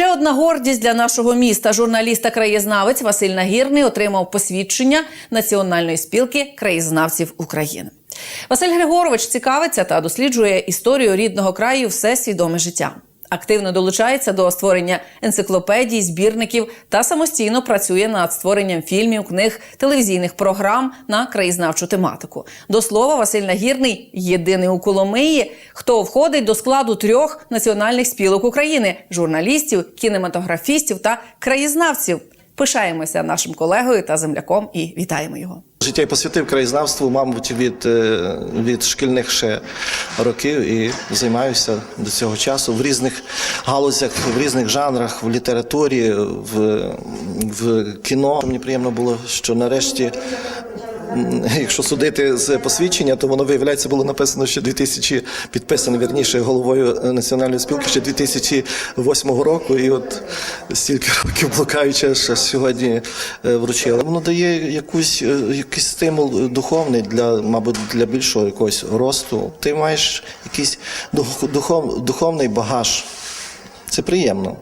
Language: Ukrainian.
Ще одна гордість для нашого міста. журналіста краєзнавець Василь Нагірний отримав посвідчення Національної спілки краєзнавців України. Василь Григорович цікавиться та досліджує історію рідного краю все свідоме життя. Активно долучається до створення енциклопедій, збірників та самостійно працює над створенням фільмів, книг, телевізійних програм на краєзнавчу тематику. До слова, Василь Нагірний єдиний у Коломиї, хто входить до складу трьох національних спілок України: журналістів, кінематографістів та краєзнавців. Пишаємося нашим колегою та земляком і вітаємо його. Життя й посвятив краєзнавству, мабуть, від, е, від шкільних ще років і займаюся до цього часу в різних галузях, в різних жанрах, в літературі, в, в кіно. Мені приємно було, що нарешті. Якщо судити з посвідчення, то воно виявляється було написано ще 2000, підписано вірніше головою е, національної спілки ще 2008 року. І от стільки років блукаючи, що сьогодні е, вручили. Воно дає якусь е, якийсь стимул духовний для, мабуть, для більшого якогось росту. Ти маєш якийсь духов, духовний багаж. Це приємно.